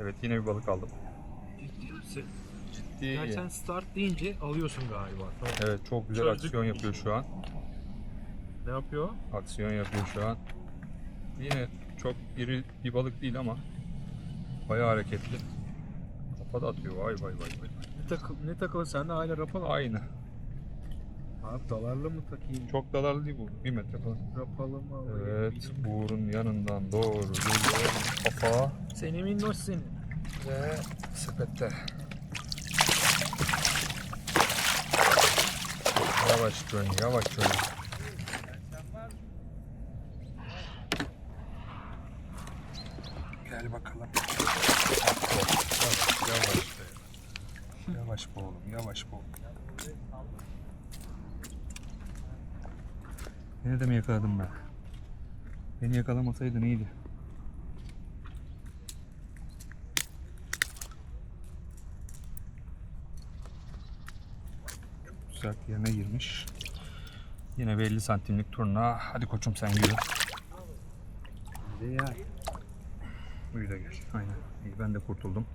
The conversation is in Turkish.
Evet yine bir balık aldım. Ciddi misin? Ciddi. Sen start deyince alıyorsun galiba. Tamam. Evet çok güzel Çözdük. aksiyon yapıyor şu an. Ne yapıyor? Aksiyon yapıyor şu an. Yine çok iri bir balık değil ama bayağı hareketli. Kafa da atıyor. Vay vay vay vay. Ne, takı, ne takılı sende hala rapala mı? Aynı. Abi dalarla mı takayım? Çok dalarlı değil bu. Bir metre falan. Rapalı mı alayım? Evet. bilmiyorum. Yanından doğru geliyor. Kafa Seni minnoş seni. ve sepette. Yavaş dön, yavaş dön. Gel bakalım. Yavaş, yavaş. Yavaş be oğlum, yavaş be oğlum. Beni de mi yakaladın be? Beni yakalamasaydın iyiydi. Güzel yerine girmiş. Yine bir 50 santimlik turna. Hadi koçum sen yürü. De yay. Uyu da gel. Aynen. İyi ben de kurtuldum.